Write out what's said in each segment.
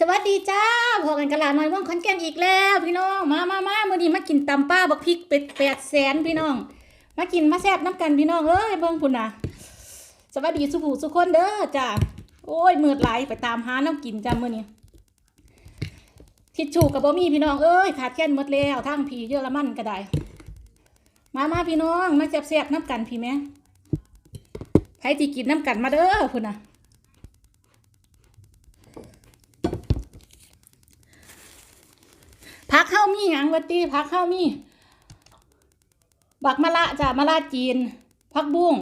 สวัสดีจ้าพอกันกะลาหน่อยว่องขอนแก่นอีกแล้ว พี่น้อง มามามามื้อนี้มากินตำป้าบักพริกเป็ดแปดแสนพี่น้อง มากินมาแซ่บน้ำกันพี่น้องเอ้ยเบิ่งพุ่นน่ะสวัสดีสุผู้สุคนเด้อจ้าโอ้ยมืดไหลไปตามหาน้ำกินจ้ามื้อนี้ทิชชู่กับบ่มีพี่น้องเอ้ยขาดแคลนหมดแล้วทางผีเยอรมันก็ได้ มามาพี่น้องมาแซ่บๆน้ำกันพี่แม่ใครที่กินน้ำกันมาเด้อพุ่นน่ะ พักข้ามีหยังวัตีพักข้ามี บักมะละจ้ะมะละจีนพักบุ้ง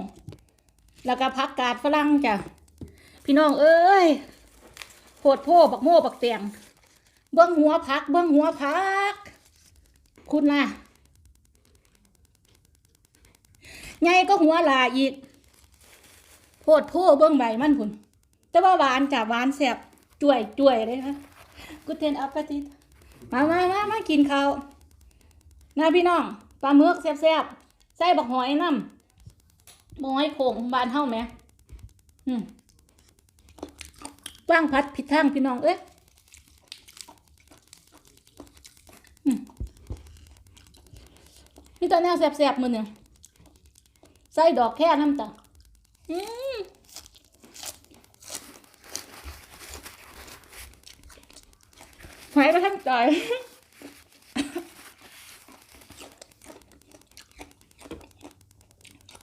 แล้วก็พักกาดฝรั่งจ้ะพี่น้องเอ้ยโพดโพบักโม่บักเตียงเบื้องหัวพัก เบื้องหัวพัก คุณล่ะไงก็หัวลาอีกโพดโพเบื้องใบมันคุณแต่ว่าหวานจ้ะหวานแสบจ่วยจ่วยเลยนะกูเทนอัปปะติต มามามามากินข้าวนะพี่น้องปลาหมึกแซ่บๆใส่บักหอยน้ำบักหอยโขงบานเฮาไหมอืมว่างพัดผิดทางพี่น้องเอ้ยอืมนี่ตอนแนวแซ่บๆมือหนึ่งใส่ดอกแค่น้ำตาอืมหายไปทั้ง ใจ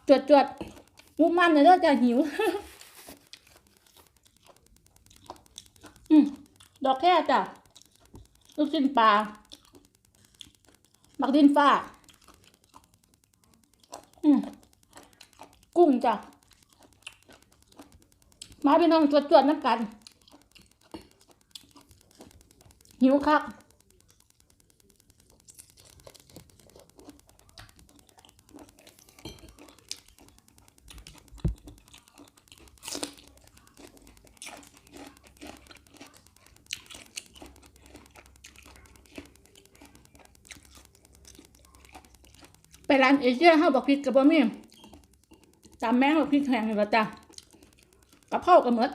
จวดจวดมุมมันเลยเด้อจะหิว อืมดอกแค่จ้ะ ลูกชิ้นปลาหมักดินฟ้า อืมกุ้งจ้ะ มาพี่น้องจวดจวดน้ำกัน หิวครับไปร้านเอเชียเฮาบอกพริกกับบ่มีตามแม่งบอกพริกแห้งนี่ละจ้ะกับข้ากับหมด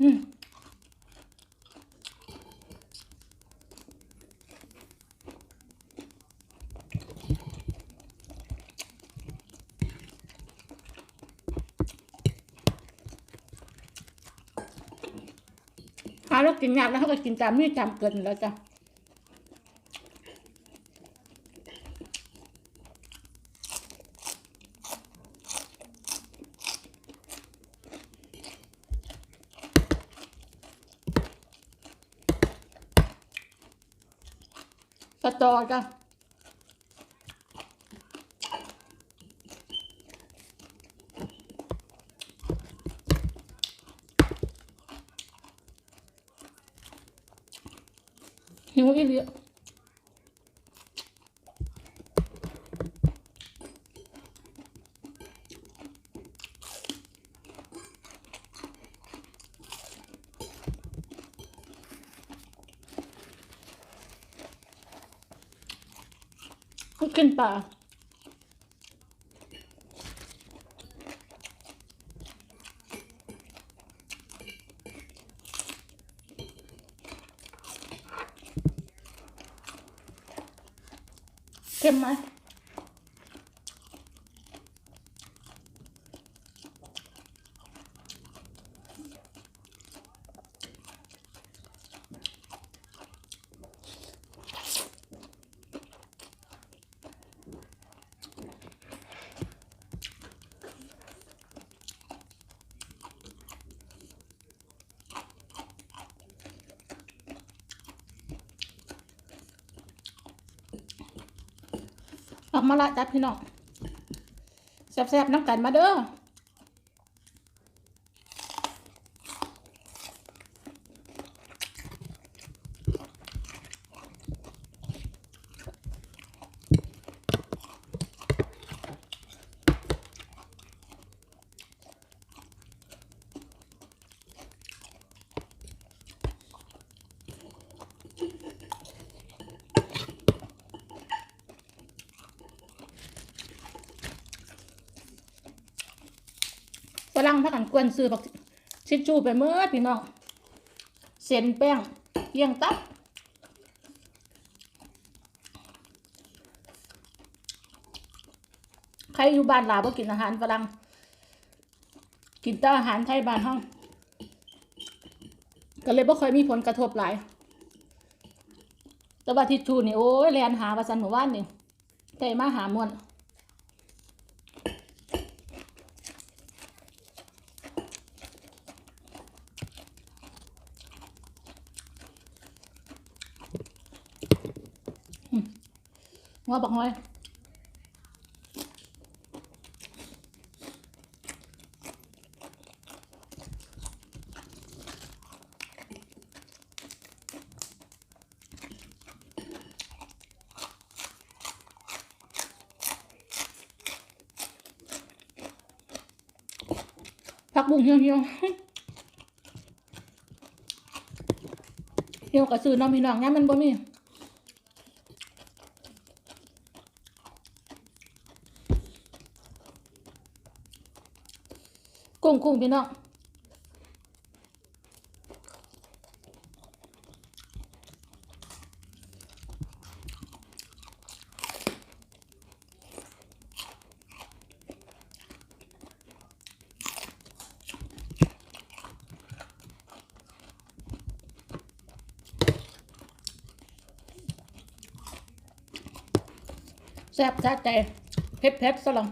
อืมหาเรากินยากแล้วเขาก็กินตามนี่ตามเกินแล้วจ้ะ สตอจ้ะหิวอีกเยอะ กินปลา ออกมาละจ้ะพี่น้องแซ่บๆน้ำกันมาเด้อ งพักกันกวนซื้อบักชิดชูไปเมื่อพี่น้องเส้นแป้งเยี่ยงตับใครอยู่บ้านลาวบ่กินอาหารฝรั่งกินแต่อาหารไทยบ้านห้องก็เลยบ่ค่อยมีผลกระทบหลาย แต่ว่าทิชชูนี่โอ้ยแลนหาว่าซันหมู่บ้านนี่แต่มาหามวน หัว่าบักน้อยผักบุ้งเหี่ยวเหี่ยวเหี่ยวกับซื้อน้องพี่น้องเนี่ยมันบ่มี กุ้งกุ้งพี่น้องแซ่บแซ่บใจเผ็ดเผ็ดสลัง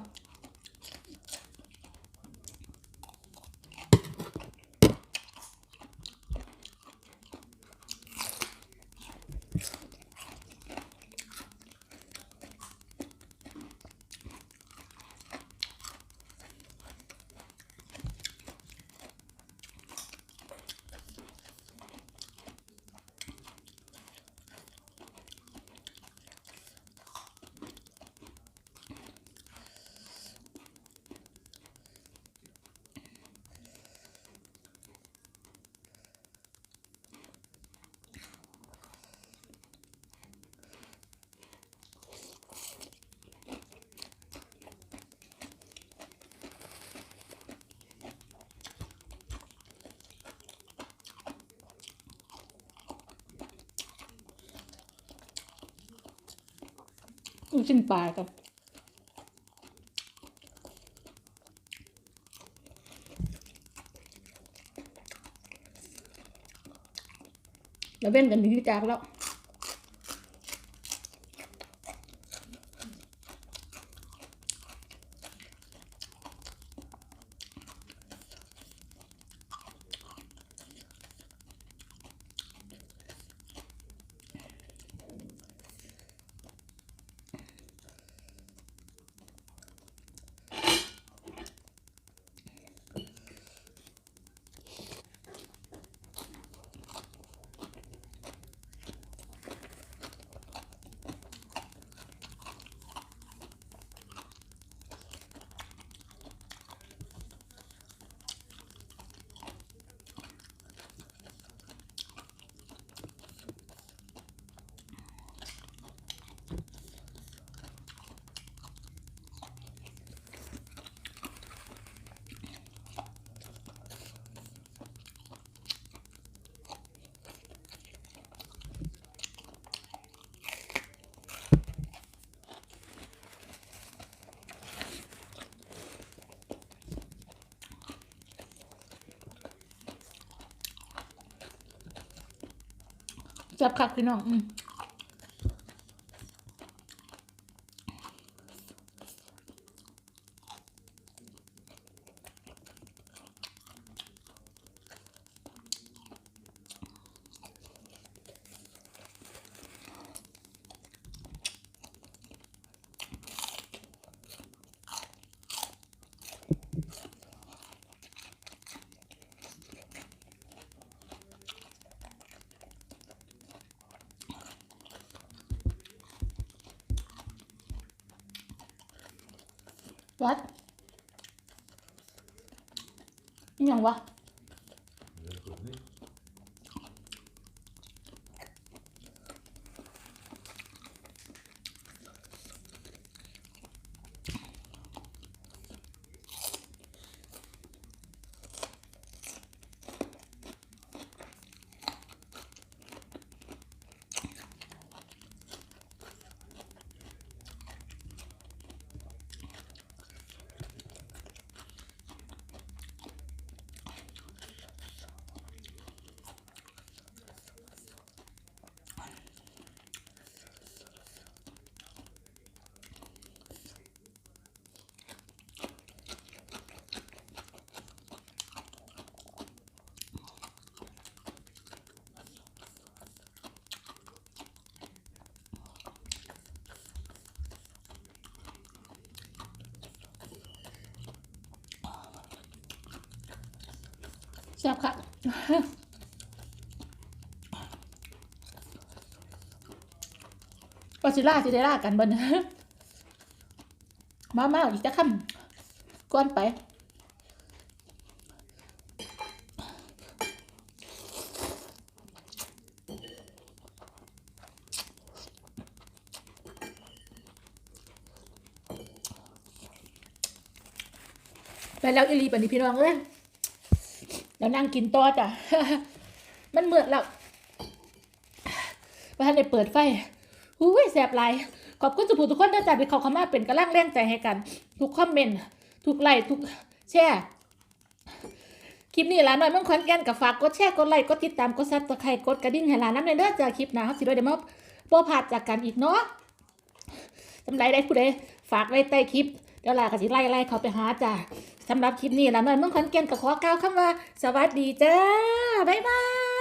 ลูกชิ้นปลาครับแล้วเว้นกันที่จากแล้ว จับคักพี่น้องอืม วัดนี่ยังวะ แซ่บค่ะปาซิล่าสิได้ล่ากันบ่นมามาอีกจะคำก่อนไปไปแล้วอีลีปันนี้พี่น้องเอ้ย แล้วนั่งกินต่อจ้ะ มันเหมือดแล้วว่าท่านได้เปิดไฟอุ้ยแสบหลขอบคุณสุภูทุกคนที่จ่าไปเขาเขามาเป็นกำลังแรงใจให้กัน ทุกคอมเมนต์ ทุกไลค์ทุกแชร์ คลิปนี้หลานน้อยเมืองขอนแก่นกับฝากกดแชร์ กดไลค์ กดติดตาม กดซับสไครต์กดกระดิ่งให้หลานน้ำในเด้อจ้าคลิปนะครับสิโดยเดี๋ยวมาบ่พาดจากกันอีกเนาะสำหรับได้ผู้ใดฝากไว้ใต้คลิป เดี๋ยวลาก็สิไล่ไล่เขาไปหาจ้า สำหรับคลิปนี้ลานน้อยเมืองขอนแก่นก็ขอกล่าวคำว่า สวัสดีจ้า บ๊ายบาย